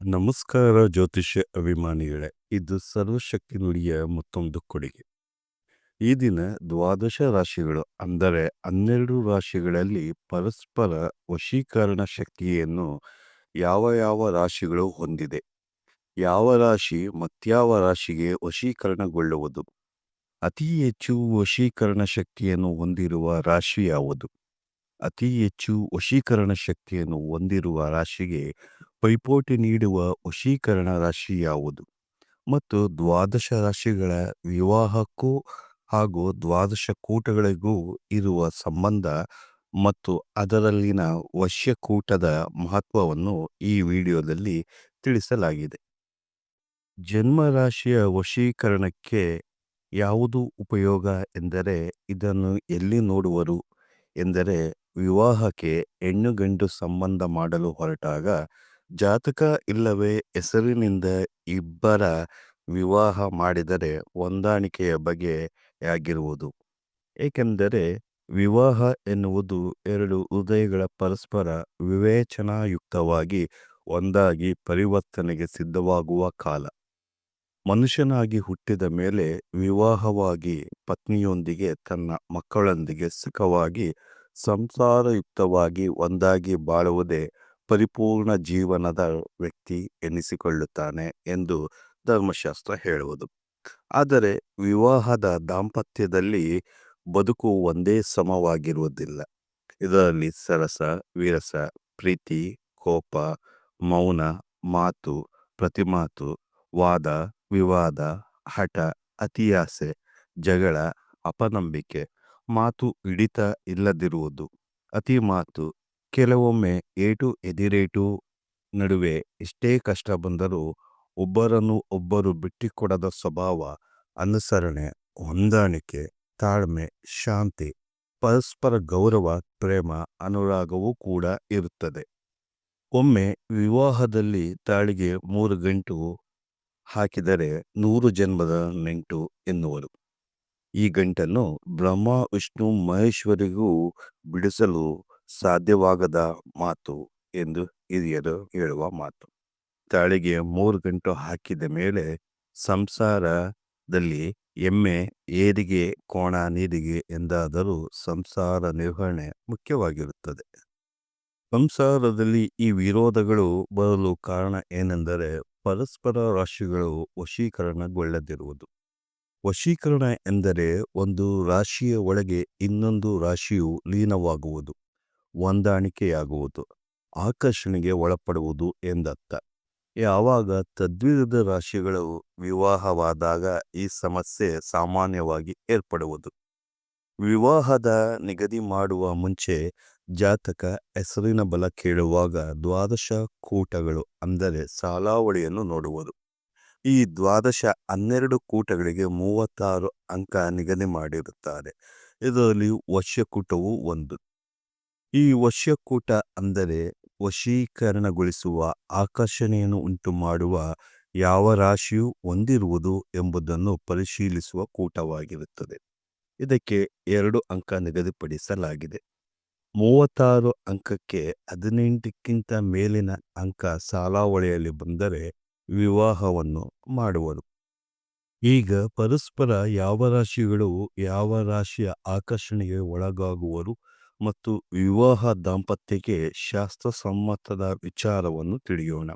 ನಮಸ್ಕಾರ ಜ್ಯೋತಿಷ್ಯ ಅಭಿಮಾನಿಗಳೇ, ಇದು ಸರ್ವಶಕ್ತಿ ನುಡಿಯ ಮತ್ತೊಂದು ಕೊಡುಗೆ. ಈ ದಿನ ದ್ವಾದಶ ರಾಶಿಗಳು ಅಂದರೆ ಹನ್ನೆರಡು ರಾಶಿಗಳಲ್ಲಿ ಪರಸ್ಪರ ವಶೀಕರಣ ಶಕ್ತಿಯನ್ನು ಯಾವ ಯಾವ ರಾಶಿಗಳು ಹೊಂದಿದೆ? ಯಾವ ರಾಶಿ ಮತ್ಯಾವ ರಾಶಿಗೆ ವಶೀಕರಣಗೊಳ್ಳುವುದು? ಅತಿ ಹೆಚ್ಚು ವಶೀಕರಣ ಶಕ್ತಿಯನ್ನು ಹೊಂದಿರುವ ರಾಶಿ ಯಾವುದು? ಅತಿ ಹೆಚ್ಚು ವಶೀಕರಣ ಶಕ್ತಿಯನ್ನು ಹೊಂದಿರುವ ರಾಶಿಗೆ ಪೈಪೋಟಿ ನೀಡುವ ವಶೀಕರಣ ರಾಶಿ ಯಾವುದು? ಮತ್ತು ದ್ವಾದಶ ರಾಶಿಗಳ ವಿವಾಹಕ್ಕೂ ಹಾಗೂ ದ್ವಾದಶ ಕೂಟಗಳಿಗೂ ಇರುವ ಸಂಬಂಧ ಮತ್ತು ಅದರಲ್ಲಿನ ವಶ್ಯಕೂಟದ ಮಹತ್ವವನ್ನು ಈ ವಿಡಿಯೋದಲ್ಲಿ ತಿಳಿಸಲಾಗಿದೆ. ಜನ್ಮ ರಾಶಿಯ ವಶೀಕರಣಕ್ಕೆ ಯಾವುದು ಉಪಯೋಗ ಎಂದರೆ ಇದನ್ನು ಎಲ್ಲಿ ನೋಡುವರು ಎಂದರೆ ವಿವಾಹಕ್ಕೆ ಹೆಣ್ಣು ಗಂಡು ಸಂಬಂಧ ಮಾಡಲು ಹೊರಟಾಗ ಜಾತಕ ಇಲ್ಲವೇ ಹೆಸರಿನಿಂದ ಇಬ್ಬರ ವಿವಾಹ ಮಾಡಿದರೆ ಹೊಂದಾಣಿಕೆಯ ಬಗೆಯಾಗಿರುವುದು ಏಕೆಂದರೆ ವಿವಾಹ ಎನ್ನುವುದು ಎರಡು ಹೃದಯಗಳ ಪರಸ್ಪರ ವಿವೇಚನಾಯುಕ್ತವಾಗಿ ಒಂದಾಗಿ ಪರಿವರ್ತನೆಗೆ ಸಿದ್ಧವಾಗುವ ಕಾಲ. ಮನುಷ್ಯನಾಗಿ ಹುಟ್ಟಿದ ಮೇಲೆ ವಿವಾಹವಾಗಿ ಪತ್ನಿಯೊಂದಿಗೆ ತನ್ನ ಮಕ್ಕಳೊಂದಿಗೆ ಸುಖವಾಗಿ, ಸಂಸಾರಯುಕ್ತವಾಗಿ ಒಂದಾಗಿ ಬಾಳುವುದೇ ಪರಿಪೂರ್ಣ ಜೀವನದ ವ್ಯಕ್ತಿ ಎನಿಸಿಕೊಳ್ಳುತ್ತಾನೆ ಎಂದು ಧರ್ಮಶಾಸ್ತ್ರ ಹೇಳುವುದು. ಆದರೆ ವಿವಾಹದ ದಾಂಪತ್ಯದಲ್ಲಿ ಬದುಕು ಒಂದೇ ಸಮವಾಗಿರುವುದಿಲ್ಲ. ಇದರಲ್ಲಿ ಸರಸ, ವಿರಸ, ಪ್ರೀತಿ, ಕೋಪ, ಮೌನ, ಮಾತು, ಪ್ರತಿಮಾತು, ವಾದ, ವಿವಾದ, ಹಠ, ಅತಿಯಾಸೆ, ಜಗಳ, ಅಪನಂಬಿಕೆ, ಮಾತು ಹಿಡಿತ ಇಲ್ಲದಿರುವುದು ಅತಿ ಮಾತು ಕೆಲವೊಮ್ಮೆ ಏಟು ಎದಿರೇಟು ನಡುವೆ ಎಷ್ಟೇ ಕಷ್ಟ ಬಂದರೂ ಒಬ್ಬರನ್ನು ಒಬ್ಬರು ಬಿಟ್ಟಿಕೊಡದ ಸ್ವಭಾವ, ಅನುಸರಣೆ, ಹೊಂದಾಣಿಕೆ, ತಾಳ್ಮೆ, ಶಾಂತಿ, ಪರಸ್ಪರ ಗೌರವ, ಪ್ರೇಮ, ಅನುರಾಗವೂ ಕೂಡ ಇರುತ್ತದೆ. ಒಮ್ಮೆ ವಿವಾಹದಲ್ಲಿ ತಾಳಿಗೆ ಮೂರು ಗಂಟು ಹಾಕಿದರೆ ನೂರು ಜನ್ಮದ ನೆಂಟು ಎನ್ನುವರು. ಈ ಗಂಟನ್ನು ಬ್ರಹ್ಮ, ವಿಷ್ಣು, ಮಹೇಶ್ವರಿಗೂ ಬಿಡಿಸಲು ಸಾಧ್ಯವಾಗದ ಮಾತು ಎಂದು ಹಿರಿಯರು ಹೇಳುವ ಮಾತು. ತಾಳಿಗೆ ಮೂರು ಗಂಟು ಹಾಕಿದ ಮೇಲೆ ಸಂಸಾರದಲ್ಲಿ ಎಮ್ಮೆ ಏರಿಗೆ, ಕೋಣ ನೀರಿಗೆ ಎಂದಾದರೂ ಸಂಸಾರ ನಿರ್ವಹಣೆ ಮುಖ್ಯವಾಗಿರುತ್ತದೆ. ಸಂಸಾರದಲ್ಲಿ ಈ ವಿರೋಧಗಳು ಬರಲು ಕಾರಣ ಏನೆಂದರೆ ಪರಸ್ಪರ ರಾಶಿಗಳು ವಶೀಕರಣಗೊಳ್ಳದಿರುವುದು. ವಶೀಕರಣ ಎಂದರೆ ಒಂದು ರಾಶಿಯ ಒಳಗೆ ಇನ್ನೊಂದು ರಾಶಿಯು ಲೀನವಾಗುವುದು. ಹೊಂದಾಣಿಕೆಯಾಗುವುದು, ಆಕರ್ಷಣೆಗೆ ಒಳಪಡುವುದು ಎಂದರ್ಥ. ಯಾವಾಗ ತದ್ವಿರುದ್ಧ ರಾಶಿಗಳು ವಿವಾಹವಾದಾಗ ಈ ಸಮಸ್ಯೆ ಸಾಮಾನ್ಯವಾಗಿ ಏರ್ಪಡುವುದು. ವಿವಾಹದ ನಿಗದಿ ಮಾಡುವ ಮುಂಚೆ ಜಾತಕ ಹೆಸರಿನ ಬಲ ಕೇಳುವಾಗ ದ್ವಾದಶ ಕೂಟಗಳು ಅಂದರೆ ಸಾಲಾವಳಿಯನ್ನು ನೋಡುವುದು. ಈ ದ್ವಾದಶ ಹನ್ನೆರಡು ಕೂಟಗಳಿಗೆ ಮೂವತ್ತಾರು ಅಂಕ ನಿಗದಿ ಮಾಡಿರುತ್ತಾರೆ. ಇದರಲ್ಲಿ ವರ್ಷಕೂಟವೂ ಒಂದು. ಈ ವಶ್ಯಕೂಟ ಅಂದರೆ ವಶೀಕರಣಗೊಳಿಸುವ ಆಕರ್ಷಣೆಯನ್ನು ಉಂಟು ಮಾಡುವ ಯಾವ ರಾಶಿಯು ಹೊಂದಿರುವುದು ಎಂಬುದನ್ನು ಪರಿಶೀಲಿಸುವ ಕೂಟವಾಗಿರುತ್ತದೆ. ಇದಕ್ಕೆ ಎರಡು ಅಂಕ ನಿಗದಿಪಡಿಸಲಾಗಿದೆ. ಮೂವತ್ತಾರು ಅಂಕಕ್ಕೆ ಹದಿನೆಂಟಕ್ಕಿಂತ ಮೇಲಿನ ಅಂಕ ಸಾಲಾವಳಿಯಲ್ಲಿ ಬಂದರೆ ವಿವಾಹವನ್ನು ಮಾಡುವರು. ಈಗ ಪರಸ್ಪರ ಯಾವ ರಾಶಿಗಳು ಯಾವ ರಾಶಿಯ ಆಕರ್ಷಣೆಗೆ ಒಳಗಾಗುವರು ಮತ್ತು ವಿವಾಹ ದಾಂಪತ್ಯಕ್ಕೆ ಶಾಸ್ತ್ರಸಮ್ಮತದ ವಿಚಾರವನ್ನು ತಿಳಿಯೋಣ.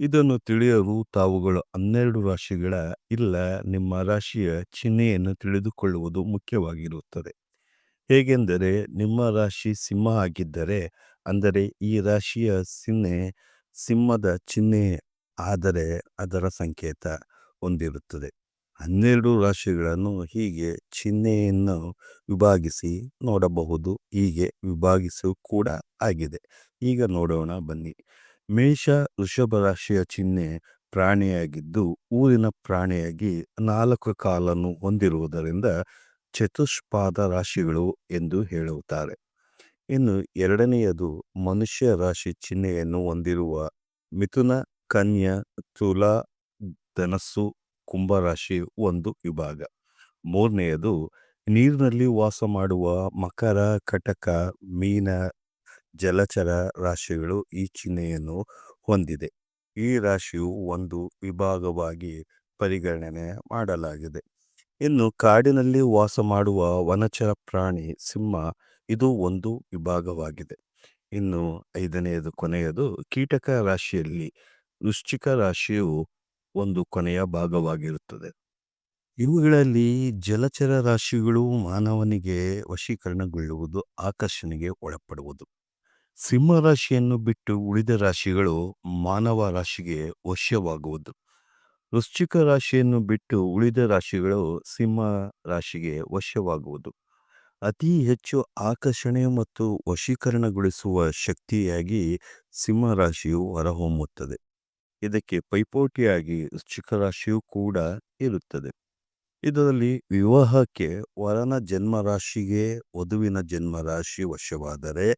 ಇದನ್ನು ತಿಳಿಯಲು ತಾವುಗಳು ಹನ್ನೆರಡು ರಾಶಿಗಳ ಇಲ್ಲ, ನಿಮ್ಮ ರಾಶಿಯ ಚಿಹ್ನೆಯನ್ನು ತಿಳಿದುಕೊಳ್ಳುವುದು ಮುಖ್ಯವಾಗಿರುತ್ತದೆ. ಹೇಗೆಂದರೆ, ನಿಮ್ಮ ರಾಶಿ ಸಿಂಹ ಆಗಿದ್ದರೆ, ಅಂದರೆ ಈ ರಾಶಿಯ ಸಿಹ್ನೆ ಸಿಂಹದ ಚಿಹ್ನೆ ಆದರೆ ಅದರ ಸಂಕೇತ ಹೊಂದಿರುತ್ತದೆ. ಹನ್ನೆರಡು ರಾಶಿಗಳನ್ನು ಹೀಗೆ ಚಿಹ್ನೆಯನ್ನು ವಿಭಾಗಿಸಿ ನೋಡಬಹುದು. ಹೀಗೆ ವಿಭಾಗಿಸು ಕೂಡ ಆಗಿದೆ. ಈಗ ನೋಡೋಣ ಬನ್ನಿ. ಮೇಷ ವೃಷಭ ರಾಶಿಯ ಚಿಹ್ನೆ ಪ್ರಾಣಿಯಾಗಿದ್ದು, ಊರಿನ ಪ್ರಾಣಿಯಾಗಿ ನಾಲ್ಕು ಕಾಲನ್ನು ಹೊಂದಿರುವುದರಿಂದ ಚತುಷ್ಪಾದ ರಾಶಿಗಳು ಎಂದು ಹೇಳುತ್ತಾರೆ. ಇನ್ನು ಎರಡನೆಯದು ಮನುಷ್ಯ ರಾಶಿ ಚಿಹ್ನೆಯನ್ನು ಹೊಂದಿರುವ ಮಿಥುನ, ಕನ್ಯಾ, ತುಲಾ, ಧನಸ್ಸು ಕುಂಭರಾಶಿ ಒಂದು ವಿಭಾಗ. ಮೂರನೆಯದು ನೀರಿನಲ್ಲಿ ವಾಸ ಮಾಡುವ ಮಕರ, ಕಟಕ, ಮೀನ, ಜಲಚರ ರಾಶಿಗಳು ಈ ಚಿಹ್ನೆಯನ್ನು ಹೊಂದಿದೆ. ಈ ರಾಶಿಯು ಒಂದು ವಿಭಾಗವಾಗಿ ಪರಿಗಣನೆ ಮಾಡಲಾಗಿದೆ. ಇನ್ನು ಕಾಡಿನಲ್ಲಿ ವಾಸ ಮಾಡುವ ವನಚರ ಪ್ರಾಣಿ ಸಿಂಹ ಇದು ಒಂದು ವಿಭಾಗವಾಗಿದೆ. ಇನ್ನು ಐದನೆಯದು, ಕೊನೆಯದು ಕೀಟಕ ರಾಶಿಯಲ್ಲಿ. ವೃಶ್ಚಿಕ ರಾಶಿಯು ಒಂದು ಕೊನೆಯ ಭಾಗವಾಗಿರುತ್ತದೆ. ಇವುಗಳಲ್ಲಿ ಜಲಚರ ರಾಶಿಗಳು ಮಾನವನಿಗೆ ವಶೀಕರಣಗೊಳ್ಳುವುದು, ಆಕರ್ಷಣೆಗೆ ಒಳಪಡುವುದು. ಸಿಂಹ ರಾಶಿಯನ್ನು ಬಿಟ್ಟು ಉಳಿದ ರಾಶಿಗಳು ಮಾನವ ರಾಶಿಗೆ ವಶ್ಯವಾಗುವುದು. ವೃಶ್ಚಿಕ ರಾಶಿಯನ್ನು ಬಿಟ್ಟು ಉಳಿದ ರಾಶಿಗಳು ಸಿಂಹ ರಾಶಿಗೆ ವಶ್ಯವಾಗುವುದು. ಅತಿ ಹೆಚ್ಚು ಆಕರ್ಷಣೆ ಮತ್ತು ವಶೀಕರಣಗೊಳಿಸುವ ಶಕ್ತಿಯಾಗಿ ಸಿಂಹ ರಾಶಿಯು ಹೊರಹೊಮ್ಮುತ್ತದೆ. ಇದಕ್ಕೆ ಪೈಪೋಟಿಯಾಗಿ ರಾಶಿಯೂ ಕೂಡ ಇರುತ್ತದೆ. ಇದರಲ್ಲಿ ವಿವಾಹಕ್ಕೆ ವರನ ಜನ್ಮ ರಾಶಿಗೆ ವಧುವಿನ ಜನ್ಮ ರಾಶಿ ವಶವಾದರೆ,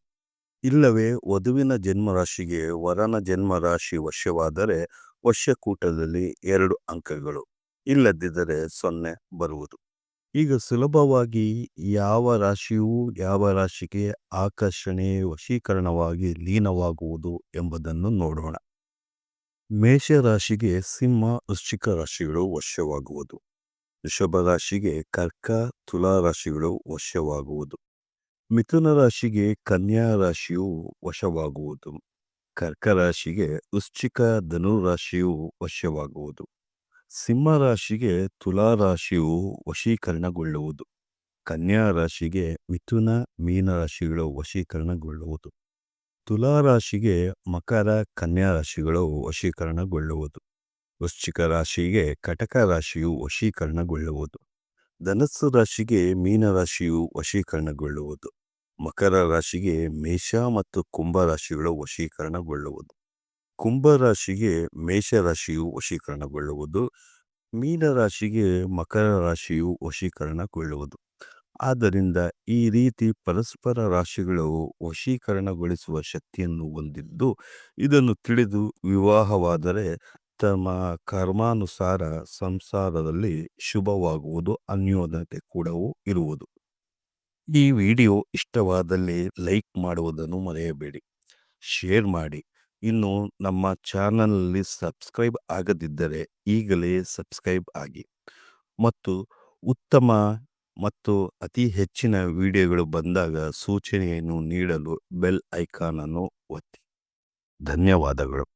ಇಲ್ಲವೇ ವಧುವಿನ ಜನ್ಮ ರಾಶಿಗೆ ವರನ ಜನ್ಮ ರಾಶಿ ವಶವಾದರೆ ವಶಕೂಟದಲ್ಲಿ ಎರಡು ಅಂಕಗಳು ಇಲ್ಲದಿದ್ದರೆ ಸೊನ್ನೆ ಬರುವುದು. ಈಗ ಸುಲಭವಾಗಿ ಯಾವ ರಾಶಿಯೂ ಯಾವ ರಾಶಿಗೆ ಆಕರ್ಷಣೆ ವಶೀಕರಣವಾಗಿ ಲೀನವಾಗುವುದು ಎಂಬುದನ್ನು ನೋಡೋಣ. ಮೇಷರಾಶಿಗೆ ಸಿಂಹ ವೃಶ್ಚಿಕ ರಾಶಿಗಳು ವಶವಾಗುವುದು. ವೃಷಭ ರಾಶಿಗೆ ಕರ್ಕ ತುಲಾ ರಾಶಿಗಳು ವಶವಾಗುವುದು. ಮಿಥುನ ರಾಶಿಗೆ ಕನ್ಯಾ ರಾಶಿಯು ವಶವಾಗುವುದು. ಕರ್ಕ ರಾಶಿಗೆ ವೃಶ್ಚಿಕ ಧನು ರಾಶಿಯು ವಶವಾಗುವುದು. ಸಿಂಹ ರಾಶಿಗೆ ತುಲಾ ರಾಶಿಯು ವಶೀಕರಣಗೊಳ್ಳುವುದು. ಕನ್ಯಾ ರಾಶಿಗೆ ಮಿಥುನ ಮೀನ ರಾಶಿಗಳು ವಶೀಕರಣಗೊಳ್ಳುವುದು. ತುಲಾ ರಾಶಿಗೆ ಮಕರ ಕನ್ಯಾ ರಾಶಿಗಳು ವಶೀಕರಣಗೊಳ್ಳುವುದು. ವೃಶ್ಚಿಕ ರಾಶಿಗೆ ಕಟಕ ರಾಶಿಯು ವಶೀಕರಣಗೊಳ್ಳುವುದು. ಧನಸ್ಸು ರಾಶಿಗೆ ಮೀನ ರಾಶಿಯು ವಶೀಕರಣಗೊಳ್ಳುವುದು. ಮಕರ ರಾಶಿಗೆ ಮೇಷ ಮತ್ತು ಕುಂಭ ರಾಶಿಗಳು ವಶೀಕರಣಗೊಳ್ಳುವುದು. ಕುಂಭ ರಾಶಿಗೆ ಮೇಷ ರಾಶಿಯು ವಶೀಕರಣಗೊಳ್ಳುವುದು. ಮೀನ ರಾಶಿಗೆ ಮಕರ ರಾಶಿಯು ವಶೀಕರಣಗೊಳ್ಳುವುದು. ಆದ್ದರಿಂದ ಈ ರೀತಿ ಪರಸ್ಪರ ರಾಶಿಗಳು ವಶೀಕರಣಗೊಳಿಸುವ ಶಕ್ತಿಯನ್ನು ಹೊಂದಿದ್ದು, ಇದನ್ನು ತಿಳಿದು ವಿವಾಹವಾದರೆ ತಮ್ಮ ಕರ್ಮಾನುಸಾರ ಸಂಸಾರದಲ್ಲಿ ಶುಭವಾಗುವುದು, ಅನ್ಯೋನ್ಯತೆ ಕೂಡ ಇರುವುದು. ಈ ವಿಡಿಯೋ ಇಷ್ಟವಾದಲ್ಲಿ ಲೈಕ್ ಮಾಡುವುದನ್ನು ಮರೆಯಬೇಡಿ, ಶೇರ್ ಮಾಡಿ. ಇನ್ನು ನಮ್ಮ ಚಾನಲಲ್ಲಿ ಸಬ್ಸ್ಕ್ರೈಬ್ ಆಗದಿದ್ದರೆ ಈಗಲೇ ಸಬ್ಸ್ಕ್ರೈಬ್ ಆಗಿ. ಮತ್ತು ಉತ್ತಮ ಮತ್ತು ಅತಿ ಹೆಚ್ಚಿನ ವಿಡಿಯೋಗಳು ಬಂದಾಗ ಸೂಚನೆಯನ್ನು ನೀಡಲು ಬೆಲ್ ಐಕಾನನ್ನು ಒತ್ತಿ. ಧನ್ಯವಾದಗಳು.